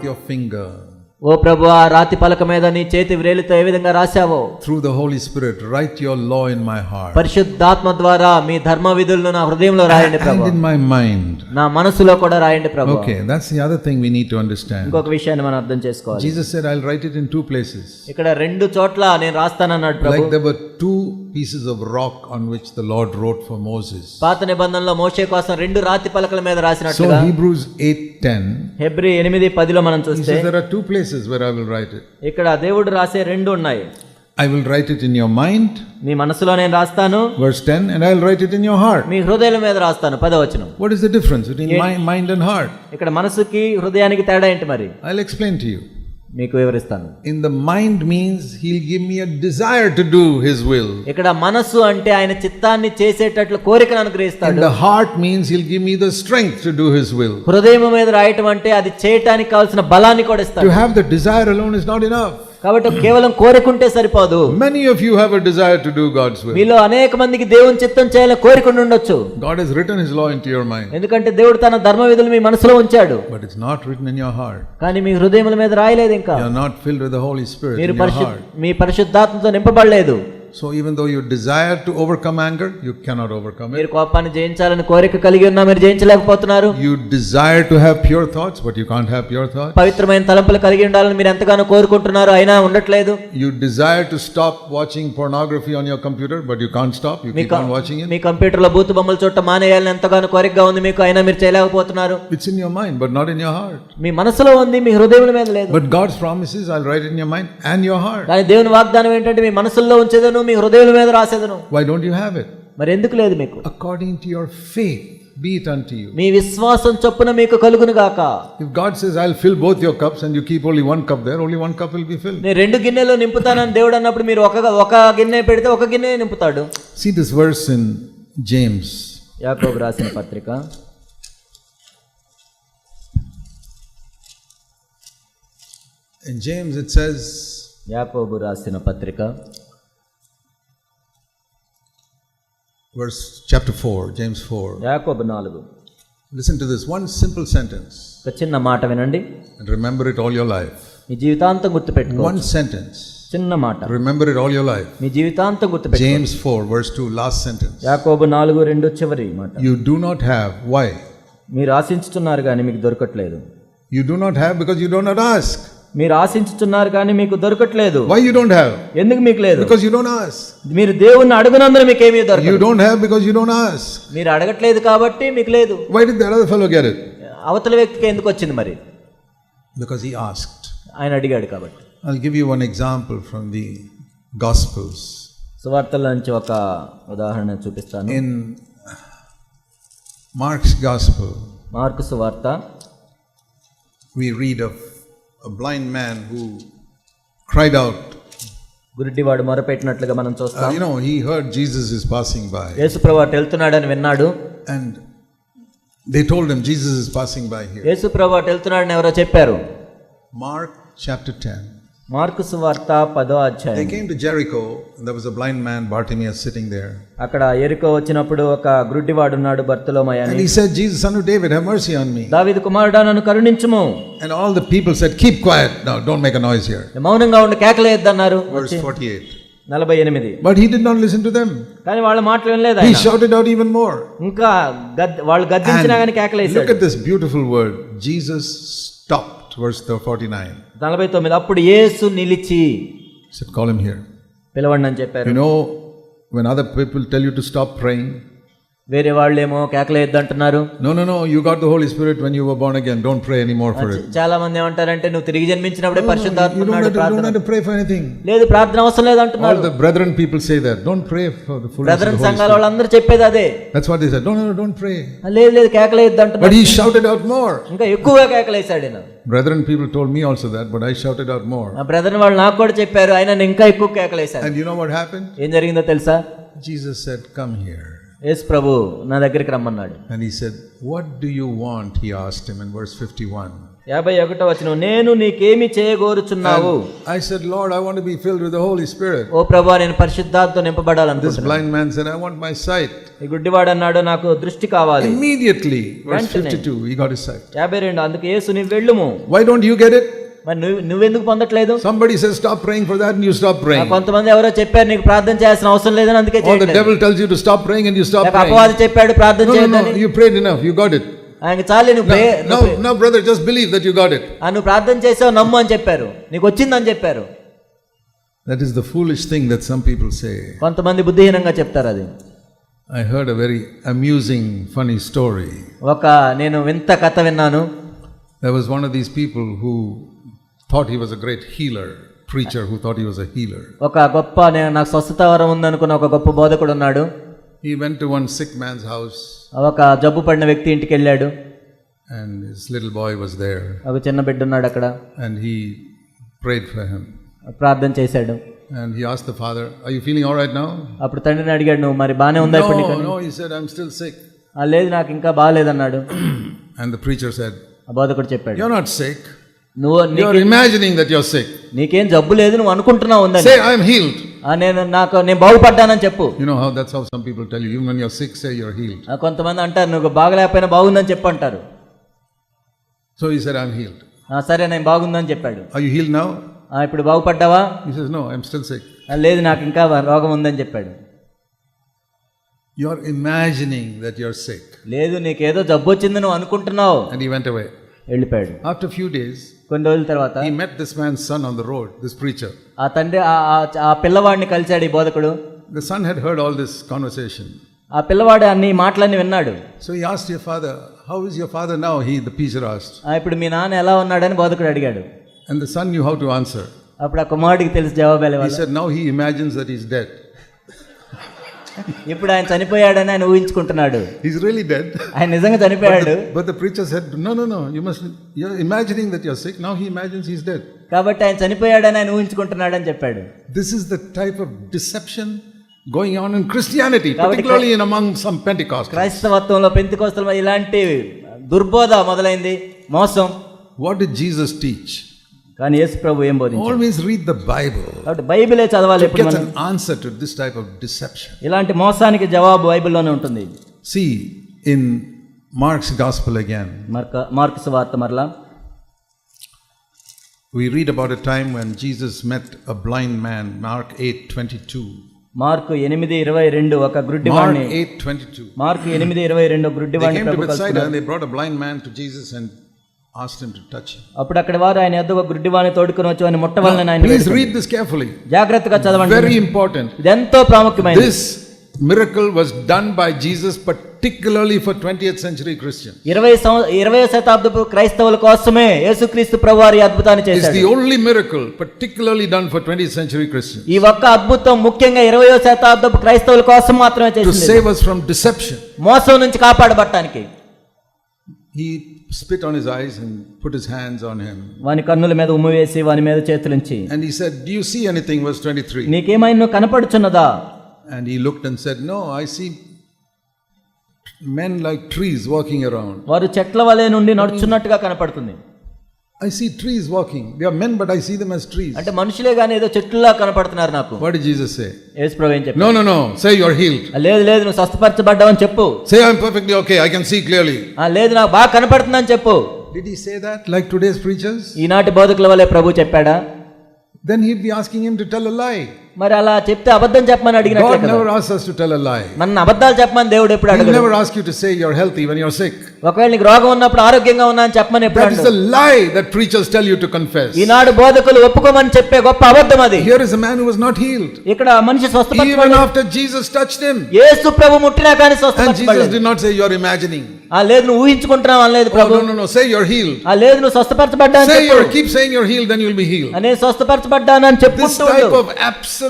With your finger ఓ ప్రభు ఆ రాతి పలక మీద నీ చేతి వ్రేలితో ఏ విధంగా రాశావో? Through the holy spirit write your law in my heart పరిశుద్ధాత్మ ద్వారా మీ ధర్మ విధులను నా హృదయంలో రాయండి ప్రభు. ఇన్ మై మైండ్ నా మనసులో కూడా రాయండి ప్రభు. Okay that's the other thing we need to understand ఇంకొక విషయాన్ని మనం అర్థం చేసుకోవాలి. Jesus said I will write it in two places ఇక్కడ రెండు చోట్ల నేను రాస్తానన్నాడు ప్రభు. Like there were two pieces of rock on which the Lord wrote for Moses. పాత నిబంధనలో మోషే కోసం రెండు రాతి పలకల మీద So రాసినట్లుగా Hebrews 8:10 హెబ్రి ఎనిమిది పదిలో మనం చూస్తే there are two places where I will write it. ఇక్కడ దేవుడు రాసే రెండు ఉన్నాయి I will write it in your mind, మీ మనసులో నేను రాస్తాను verse 10, and I'll write it in your heart. మీ హృదయాల మీద రాస్తాను పదవచనం What is the difference between my mind and heart? ఇక్కడ మనసుకి హృదయానికి తేడా ఏంటి మరి I'll explain to you. మీకు వివరిస్తాను In the mind means he'll give me a desire to do his will. ఇక్కడ మనస్సు అంటే ఆయన చిత్తాన్ని చేసేటట్లు కోరికను And అనుగ్రహిస్తాడు the heart means he'll give me the strength to do his will. హృదయం మీద రాయటం అంటే అది చేయటానికి కావాల్సిన బలాన్ని కూడా To ఇస్తాడు have the desire alone is not enough. కాబట్టి కేవలం కోరికుంటే సరిపోదు. Many of you have a desire to do God's will మీలో అనేక మందికి దేవుని చిత్తం చేయాల కోరిక ఉండొచ్చు. God has written his law in your mind ఎందుకంటే దేవుడు తన ధర్మ విధులు మీ మనసులో ఉంచాడు. But it's not written in your heart కానీ మీ హృదయముల మీద రాయలేదు ఇంకా. You are not filled with the Holy Spirit మీరు మీ పరిశుద్ధాత్మతో నింపబడలేదు. So even though you desire to overcome anger, you cannot overcome it. మీరు కోపాన్ని జయించాలని కోరిక కలిగి ఉన్నా మీరు జయించలేకపోతున్నారు You desire to have pure thoughts, but you can't have pure thoughts. పవిత్రమైన తలంపులు కలిగి ఉండాలని మీరు ఎంతగానో కోరుకుంటున్నారు అయినా ఉండట్లేదు You desire to stop watching pornography on your computer, but you can't stop. You me keep క- on watching it. మీ కంప్యూటర్లో బూతు బొమ్మలు చూడటం మానేయాలని ఎంతగానో కోరికగా ఉంది మీకు అయినా మీరు చేయలేకపోతున్నారు It's in your mind, but not in your heart. మీ మనసులో ఉంది మీ హృదయముల మీద లేదు But God's promises, I'll write it in your mind and your heart. కానీ దేవుని వాగ్దానం ఏంటంటే మీ మనసుల్లో ఉంచేదను రాసేదను మీ హృదయం మీద రాసేదను? Why don't you have it మరి ఎందుకు లేదు మీకు? According to your faith be it unto you మీ విశ్వాసం చొప్పున మీకు కలుగును గాక. If God says I will fill both your cups and you keep only one cup there only one cup will be filled నేను రెండు గిన్నెలు నింపుతానని దేవుడు అన్నప్పుడు మీరు ఒక ఒక గిన్నె పెడితే ఒక గిన్నె నింపుతాడు. See this verse in James Yakobu రాసిన పత్రిక. In James it says, verse chapter 4, James 4. యాకోబు నాలుగు Listen to this one simple sentence ఒక చిన్న మాట వినండి and remember it all your life. మీ జీవితాంతం గుర్తుపెట్టుకో One sentence. చిన్న మాట Remember it all your life. మీ జీవితాంతం గుర్తుపెట్టుకో James 4, verse 2, last sentence. యాకోబు నాలుగు రెండు చివరి మాట You do not have. Why? మీరు ఆశించుతున్నారు కానీ మీకు దొరకట్లేదు You do not have because you do not ask. మీరు ఆశించుతున్నారు కానీ మీకు దొరకట్లేదు. వై యూ డోంట్ హావ్ ఎందుకు మీకు లేదు? బికాజ్ యు డోంట్ ఆస్ మీరు దేవుణ్ణి అడగనందరం మీకు ఏమీ దొరకదు. You don't have because you don't ask మీరు అడగట్లేదు కాబట్టి మీకు లేదు. Why did the other fellow get it అవతల వ్యక్తికి ఎందుకు వచ్చింది మరి? బికాజ్ హి ఆస్క్డ్ ఆయన అడిగాడు కాబట్టి. I'll give you one example from the gospels సువార్తల నుంచి ఒక ఉదాహరణ చూపిస్తాను. ఇన్ మార్క్స్ గాస్పెల్ మార్క్స్ సువార్త. We read of a blind man who cried out. గురిటివాడు మొరపెట్టినట్లుగా మనం Uh, చూస్తాం you know, he heard Jesus is passing by. యేసుప్రభు అటు వెళ్తున్నాడని విన్నాడు And they told him Jesus is passing by here. యేసుప్రభు అటు వెళ్తున్నాడని ఎవరో చెప్పారు Mark chapter 10. మార్కు సువార్త పదో They అధ్యాయం came to Jericho, and there was a blind man, Bartimaeus, sitting there. అక్కడ ఎరుకో వచ్చినప్పుడు ఒక గుడ్డివాడు ఉన్నాడు భర్తలోమయ And అని he said, Jesus, son of David, have mercy on me. దావీదు కుమారుడా నన్ను కరుణించుము And all the people said, Keep quiet. No, don't make a noise here. మౌనంగా ఉండి కేకలేద్దన్నారు Verse 48. నలభై ఎనిమిది But he did not listen to them. కానీ వాళ్ళ మాటలు వినలేదు He ఆయన shouted out even more. ఇంకా గద్ వాళ్ళు గద్దించినా కానీ Look కేకలేసాడు at this beautiful word. Jesus stopped. Verse 49. నలభై తొమ్మిది అప్పుడు యేసు నిలిచి He said, Call him here. పిలవండి అని చెప్పారు You know, when other people tell you to stop praying, వేరే వాళ్ళేమో కేకలేద్దు అంటున్నారు no, no, no, you got the Holy Spirit when you were born again. Don't pray anymore for it. చాలా మంది ఏమంటారంటే నువ్వు తిరిగి జన్మించినప్పుడే You పరిశుద్ధాత్మ don't ఉన్నాడు have, to, don't ప్రార్థన have to pray for anything. లేదు ప్రార్థన అవసరం లేదు All అంటున్నారు the brethren people say that. Don't pray for the fullness of brethren the Holy సంఘాల Spirit. వాళ్ళందరూ చెప్పేది అదే That's what they said. No, no, no, don't pray. లేదు లేదు కేకలేద్దు But అంటున్నారు he shouted out more. ఇంకా ఎక్కువగా కేకలేసాడు ఈయన. Brethren people told me also that, but I shouted out more. నా బ్రదర్ వాళ్ళు నాకు కూడా చెప్పారు ఆయన నేను ఇంకా ఎక్కువ కేకలేశాను And you know what happened? ఏం జరిగిందో తెలుసా Jesus said, Come here. యేసు ప్రభు నా దగ్గరికి రమ్మన్నాడు And he said, What do you want? He asked him in verse 51. యాభై ఒకటో వచ్చిన నేను నీకేమి చేయగోరుచున్నావు I said, Lord, I want to be filled with the Holy Spirit. ఓ ప్రభా నేను పరిశుద్ధాత్తో This నింపబడాలనుకుంటున్నాను blind man said, I want my sight. ఈ గుడ్డివాడు అన్నాడు నాకు దృష్టి కావాలి Immediately, verse Mentally. 52, he got his sight. యాభై రెండు అందుకు యేసు నీవు వెళ్ళుము Why don't you get it? మరి నువ్వు నువ్వెందుకు పొందట్లేదు Somebody says, Stop praying for that, and you stop ఆ praying. కొంతమంది ఎవరో చెప్పారు నీకు ప్రార్థన చేయాల్సిన అవసరం లేదని అందుకే Or the చేయట్లేదు. devil tells you to stop praying, and you stop లేక praying. అపవాది చెప్పాడు ప్రార్థన No, no, చేయొద్దని no, you prayed enough, you got it. ఆయనకి చాలే నువ్వు ప్రే- Now, నువ్వు now, now, brother, just believe that you got it. ఆ, నువ్వు ప్రార్థన చేసావు నమ్ము అని చెప్పారు నీకు వచ్చిందని చెప్పారు That is the foolish thing that some people say. కొంతమంది బుద్ధిహీనంగా చెప్తారు అది I heard a very amusing, funny story. ఒక నేను వింత కథ విన్నాను There was one of these people who thought he was a great healer, preacher who thought he was a healer. ఒక గొప్ప నేను నాకు స్వస్థత వరం ఉందనుకున్న ఒక గొప్ప బోధకుడు ఉన్నాడు He went to one sick man's house, ఒక జబ్బు పడిన వ్యక్తి ఇంటికి వెళ్ళాడు and his little boy was there, ఒక చిన్న బిడ్డ ఉన్నాడు అక్కడ and he prayed for him. ప్రార్థన చేశాడు And he asked the father, Are you feeling all right now? అప్పుడు తండ్రిని అడిగాడు నువ్వు మరి బాగానే ఉందా ఇప్పుడు నీకు No, no, he said, I'm still sick. "ఆ, లేదు నాకు ఇంకా బాగాలేదన్నాడు And the preacher said, ఆ బోధకుడు చెప్పాడు You're not sick. నువ్వు you're imagining that you're sick నీకేం జబ్బు లేదు నువ్వు అనుకుంటున్నావు ఉందని. సే ఐ యామ్ హీల్డ్ ఆ నేను నాకు నేను బాగుపడ్డానని చెప్పు. You know how that's how some people tell you when you are sick say you are healed ఆ కొంతమంది అంటారు నువ్వు బాగలేకపోయినా బాగుందని చెప్పంటారు so he said I am healed ఆ సరే నేను బాగుందని చెప్పాడు. ఆర్ యు హీల్ నౌ ఆ ఇప్పుడు బాగుపడ్డావా? He says no I am still sick ఆ లేదు నాకు ఇంకా రోగం ఉందని చెప్పాడు. You are imagining that you are sick లేదు నీకు ఏదో జబ్బు వచ్చిందని అనుకుంటున్నావు. అండ్ హి వెంట్ అవే వెళ్ళిపోయాడు. ఆఫ్టర్ ఫ్యూ డేస్ కొన్ని రోజుల తర్వాత he met this man son on the road this preacher ఆ తండ్రి ఆ పిల్లవాడిని కలిశాడు ఈ బోధకుడు. The son had heard all this conversation ఆ పిల్లవాడు అన్ని మాటలన్నీ విన్నాడు. So he asked your father how is your father now he the teacher asked ఆ ఇప్పుడు మీ నాన్న ఎలా ఉన్నాడు అని బోధకుడు అడిగాడు. And the son you how to answer అప్పుడు ఆ కుమారుడికి తెలిసి జవాబు ఎలా ఇవ్వాలి he said now he imagines that is dead ఇప్పుడు ఆయన చనిపోయాడని ఆయన ఊహించుకుంటున్నాడు. ఇస్ రియలీ డెడ్ ఆయన నిజంగా చనిపోయాడు. But the preacher said no no no you must you imagining that you sick now he imagines he dead కాబట్టి ఆయన చనిపోయాడు అని ఆయన ఊహించుకుంటున్నాడు అని చెప్పాడు this is the type of deception going on in Christianity particularly in among some Pentecost క్రైస్తవత్వంలో Pentecostal ఇలాంటి దుర్బోధ మొదలైంది. మోసం. వాట్ డిడ్ జీసస్ టీచ్ కానీ యేసు ప్రభు ఏం బోధించాడు Always read the Bible. కాబట్టి బైబిలే చదవాలి To ఎప్పుడు get మనం an answer to this type of deception. ఇలాంటి మోసానికి జవాబు బైబిల్లోనే ఉంటుంది See, in Mark's Gospel again, Mark Mark's వార్త మరలా we read about a time when Jesus met a blind man, Mark 8 22. Mark ఎనిమిది ఇరవై రెండు ఒక Mark గ్రుడ్డివాణ్ణి 8 22. మార్కు ఎనిమిది ఇరవై రెండు They అప్పుడు అక్కడ వారు ఆయన ఎద్దు ఒక గ్రుడ్డివాణ్ణి తోడుకుని వచ్చి ఆయన ముట్టవలని ఆయన Please వేడుకున్నారు. read this carefully. జాగ్రత్తగా చదవండి Very important. ఇది ఎంతో ప్రాముఖ్యమైనది This miracle was done by Jesus particularly for 20th century Christians. ఇరవై సంవ ఇరవై శతాబ్దపు క్రైస్తవుల కోసమే యేసుక్రీస్తు ప్రభు వారి అద్భుతాన్ని చేశాడు the only miracle particularly done for 20th century Christians ఈ ఒక్క అద్భుతం ముఖ్యంగా ఇరవయో శతాబ్దపు క్రైస్తవుల కోసం మాత్రమే చేసింది save us from deception. మోసం నుంచి కాపాడబట్టానికి He spit on his eyes and put his hands on him. వాని కన్నుల మీద ఉమ్ము వేసి వాని మీద చేతులుంచి And he said, Do you see anything? Verse 23. నీకేమైనా కనపడుచున్నదా And he looked and said, No, I see men like trees walking around. వారు చెట్ల వలె నుండి నడుచున్నట్టుగా కనపడుతుంది I see trees walking. They are men, but I see them as trees. అంటే మనుషులే కానీ ఏదో చెట్లులా కనపడుతున్నారు నాకు What did Jesus say? యేసు ప్రభు ఏం చెప్పాడు No, no, no. Say you're healed. లేదు లేదు నువ్వు స్వస్థపరచబడ్డావని చెప్పు Say I'm perfectly okay. I can see clearly. ఆ, లేదు నాకు బాగా కనపడుతుందని చెప్పు Did he say that like today's preachers? ఈనాటి బోధకుల వల్లే ప్రభు చెప్పాడా Then he'd be asking him to tell a lie. మరి అలా చెప్తే అబద్ధం చెప్పమని అడిగినట్లే నన్ను అబద్ధాలు చెప్పమని దేవుడు ఎప్పుడు అడగడు. హెల్త్ ఈవెన్ ఒకవేళ నీకు రోగం ఉన్నప్పుడు ఆరోగ్యంగా ఉన్నా అని చెప్పమని lie that preachers tell you to confess ఈనాడు బోధకులు ఒప్పుకోమని చెప్పే గొప్ప అబద్ధం అది. హియర్ ఇక్కడ మనిషి స్వస్థపడ్డాడు ఈవెన్ ఆఫ్టర్ జీసస్ టచ్డ్ కానీ స్వస్థపడ్డాడు ఆ లేదు నువ్వు ఊహించుకుంటున్నావు అనలేదు ప్రభు. No no say you're heal ఆ లేదు నువ్వు స్వస్థపరచబడ్డా అని చెప్పు. Keep saying you're heal then you will be heal అనే స్వస్థపరచబడ్డా అని చెప్పుకుంటూ ఉంటావు దిస్ టైప్ ఆఫ్ అబ్సల్యూట్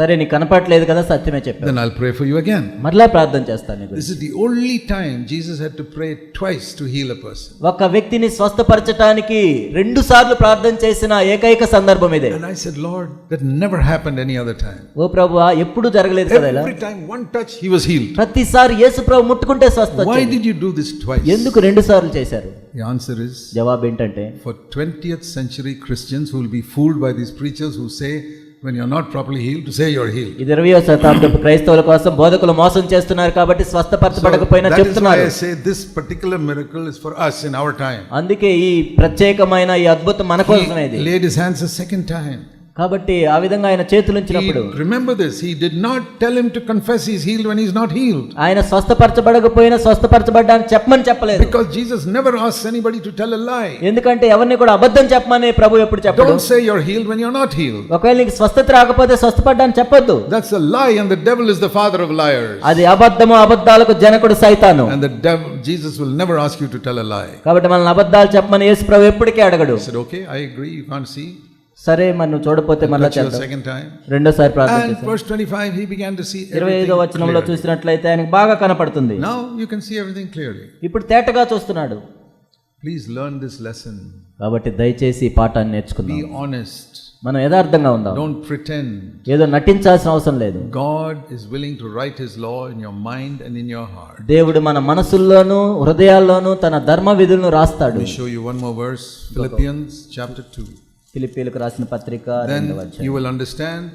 సరే నీ కనపడలేదు కదా సత్యమే చెప్పి then I'll pray for you again మరలా ప్రార్థన చేస్తాను నీకు. This is the only time Jesus had to pray twice to heal a person ఒక వ్యక్తిని స్వస్థపరచడానికి రెండు సార్లు ప్రార్థన చేసిన ఏకైక సందర్భం ఇదే. And I said Lord that never happened any other time ఓ ప్రభువా ఎప్పుడు జరగలేదు కదా ఇలా? Every time one touch he was healed ప్రతిసారి యేసు ప్రభు ముట్టుకుంటే స్వస్థత why did you do this twice ఎందుకు రెండు సార్లు చేశారు? ది ఆన్సర్ ఇస్ జవాబు ఏంటంటే for 20th century Christians who will be fooled by this preachers who say when you're not properly healed, to say you're healed. ఇది ఇరవయో శతాబ్దపు క్రైస్తవుల కోసం బోధకులు మోసం చేస్తున్నారు కాబట్టి స్వస్థపరచబడకపోయినా చెప్తున్నారు say this particular miracle is for us in our time. అందుకే ఈ ప్రత్యేకమైన ఈ అద్భుతం మన కోసమే ఇది hands a second time. కాబట్టి ఆ విధంగా ఆయన చేతులు He, ఉంచినప్పుడు remember this, he did not tell him to confess he's healed when he's not healed. ఆయన స్వస్థపరచబడకపోయినా స్వస్థపరచబడ్డాన్ని చెప్పమని చెప్పలేదు Because Jesus never asks anybody to tell a lie. ఎందుకంటే ఎవరిని కూడా అబద్ధం చెప్పమని ప్రభు ఎప్పుడు చెప్పడు Don't say you're healed when you're not healed. ఒకవేళ నీకు స్వస్థత రాకపోతే స్వస్థపడ్డాన్ని చెప్పొద్దు That's a lie, and the devil is the father of liars. అది అబద్ధము అబద్ధాలకు జనకుడు సైతాను And the devil, Jesus will never ask you to tell a lie. కాబట్టి మనల్ని అబద్ధాలు చెప్పమని యేసు ప్రభు ఎప్పటికీ అడగడు I said, okay, I agree, you can't see. సరే మనం చూడపోతే రెండోసారి వచనంలో చూసినట్లయితే ఆయనకు బాగా కనపడుతుంది. ఇప్పుడు తేటగా చూస్తున్నాడు. ప్లీజ్ లెర్న్ దిస్ లెసన్ కాబట్టి దయచేసి పాఠాన్ని నేర్చుకుందాం. ఆనెస్ట్ మనం యదార్థంగా ఉందాం. డోంట్ ప్రిటెండ్ ఏదో నటించాల్సిన అవసరం లేదు. God is willing to mind and in your heart దేవుడు మన మనసుల్లోను హృదయాల్లోను తన ధర్మ విధులను రాస్తాడు షో యు వన్ మోర్ ఫిలిపీలకు రాసిన పత్రిక you will understand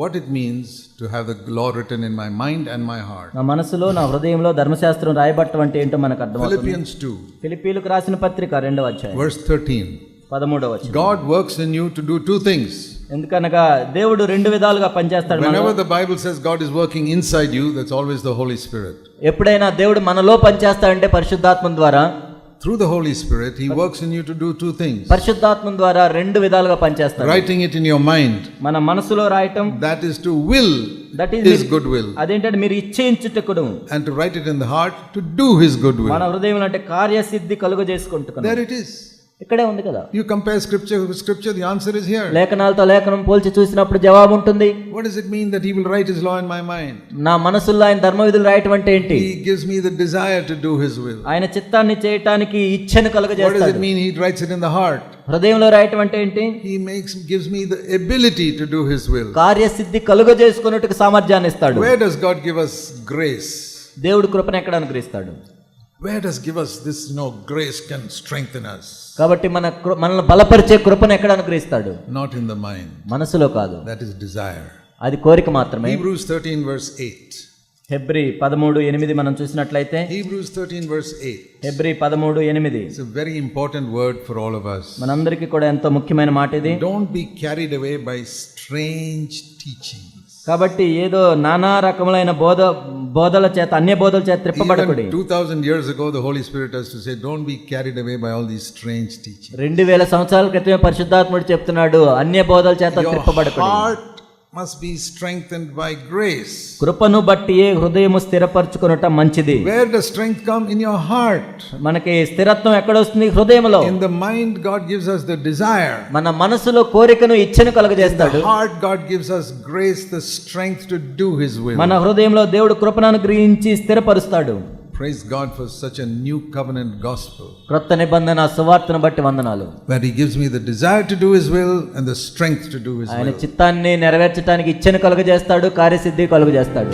what it means to have the law written in my mind and my heart నా మనసులో నా హృదయంలో ధర్మశాస్త్రం రాయబట్టడం అంటే ఏంటో మనకు అర్థం ఫిలిపియన్స్ టూ ఫిలిపీలకు రాసిన పత్రిక రెండవ అధ్యాయం. వర్స్ థర్టీన్ పదమూడవ వచ్చి God works in you to do two things ఎందుకనగా దేవుడు రెండు విధాలుగా పనిచేస్తాడు whenever the Bible says God is working inside you that's always the Holy Spirit ఎప్పుడైనా దేవుడు మనలో పనిచేస్తాడంటే పరిశుద్ధాత్మ ద్వారా. Through the Holy Spirit, He works in you to do two things. పరిశుద్ధాత్మ ద్వారా రెండు విధాలుగా పనిచేస్తాడు Writing it in your mind, మన మనసులో రాయటం that is to will that is His good will. అదేంటంటే మీరు ఇచ్చేయించుటకుడు And to write it in the heart, to do His good will. మన హృదయం అంటే కార్యసిద్ధి కలుగు చేసుకుంటున్నాం There it is. ఇక్కడే ఉంది కదా. You compare scripture scripture the answer is here లేఖనాలతో లేఖనం పోల్చి చూసినప్పుడు జవాబు ఉంటుంది. What does it mean that he will write his law in my mind నా మనసుల్లో ఆయన ధర్మవిధులు రైట్ అంటే ఏంటి? He gives me the desire to do his will ఆయన చిత్తాన్ని చేయడానికి ఇచ్చను కలుగజేస్తాడు. What does it mean he writes it in the heart హృదయంలో రైట్ అంటే ఏంటి? He makes gives me the ability to do his will కార్యసిద్ధి కలుగజేసుకొనుటకు సామర్థ్యాన్ని ఇస్తాడు. Where does God give us grace దేవుడు కృపను ఎక్కడ అనుగ్రహిస్తాడు? Where does give us this, you know, grace can strengthen us? కాబట్టి మన మనల్ని బలపరిచే కృపను ఎక్కడ అనుగ్రహిస్తాడు Not in the mind. మనసులో కాదు That is desire. అది కోరిక మాత్రమే Hebrews 13, verse 8. హెబ్రి పదమూడు ఎనిమిది మనం చూసినట్లయితే Hebrews 13, verse 8. హెబ్రి పదమూడు ఎనిమిది It's a very important word for all of us. మనందరికీ కూడా ఎంతో ముఖ్యమైన మాట ఇది Don't be carried away by strange teachings. కాబట్టి ఏదో నానా రకములైన బోధ బోధల చేత అన్య బోధల చేత త్రిప్పబడకూడదు 2000 years ago the Holy Spirit has to say don't be carried away by all these strange teaching 2000 సంవత్సరాల క్రితమే పరిశుద్ధాత్ముడు చెప్తున్నాడు అన్య బోధల చేత త్రిప్పబడకూడదు heart must be strengthened by grace. కృపను బట్టి ఏ హృదయము స్థిరపరచుకొనుట మంచిది Where does strength come? In your heart. మనకి స్థిరత్వం ఎక్కడొస్తుంది హృదయంలో In the mind, God gives us the desire. మన మనసులో కోరికను ఇచ్చను కలుగజేస్తాడు The heart, God gives us grace, the strength to do His will. మన హృదయంలో దేవుడు కృపను అనుగ్రహించి స్థిరపరుస్తాడు Praise God for such a new covenant gospel క్రొత్త నిబంధన సువార్తను బట్టి వందనాలు where He gives me the desire to do His will and the strength to do His ఆయన will. చిత్తాన్ని నెరవేర్చడానికి ఇచ్చను కలుగజేస్తాడు కార్యసిద్ధి కలుగజేస్తాడు